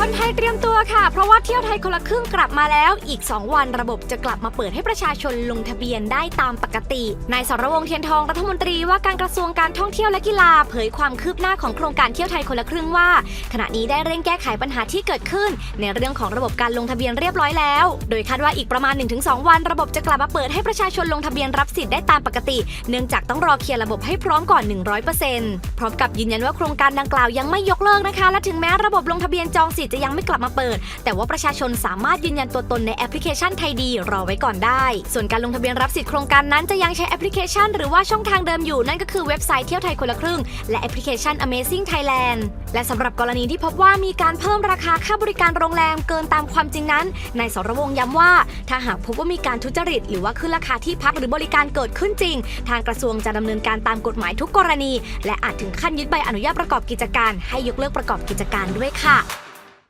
คนไทยเตรียมตัวค่ะ เพราะว่าเที่ยวไทยคนละครึ่งกลับมาแล้ว อีก 2 วันระบบจะกลับมาเปิดให้ประชาชนลงทะเบียนได้ตามปกติ นายสรวงเทียนทองรัฐมนตรีว่าการกระทรวงการท่องเที่ยวและกีฬาเผยความคืบหน้าของโครงการเที่ยวไทยคนละครึ่งว่า ขณะนี้ได้เร่งแก้ไขปัญหาที่เกิดขึ้น ในเรื่องของระบบการลงทะเบียนเรียบร้อยแล้ว โดยคาดว่าอีกประมาณ 1-2 วัน ระบบจะกลับมาเปิดให้ประชาชนลงทะเบียนรับสิทธิ์ได้ตามปกติ เนื่องจากต้องรอเคลียร์ระบบให้พร้อมก่อน 100%พร้อมกับยืนยันว่าโครงการดังกล่าวยังไม่ยกเลิกนะคะ และถึงแม้ระบบลงทะเบียนจองสิทธิจะยังไม่กลับมาเปิด แต่ว่าประชาชนสามารถยืนยันตัวตนในแอปพลิเคชันไทยดีรอไว้ก่อนได้ ส่วนการลงทะเบียนรับสิทธิโครงการนั้นจะยังใช้แอปพลิเคชัน หรือว่าช่องทางเดิมอยู่นั่นก็คือเว็บไซต์เที่ยวไทยคนละครึ่ง และแอปพลิเคชัน Amazing Thailand และสำหรับกรณีที่พบว่ามีการเพิ่มราคาค่าบริการโรงแรมเกินตามความจริงนั้นนายสรวงย้ำว่า ถ้าหากพบว่ามีการทุจริต หรือว่าขึ้นราคาที่พักหรือบริการเกิดขึ้นจริง ทางกระทรวงจะดำเนินการตามกฎหมายทุกกรณี และอาจถึงขั้นยึดใบอนุญาตประกอบกิจการ ให้ยกเลิกประกอบกิจการด้วยค่ะ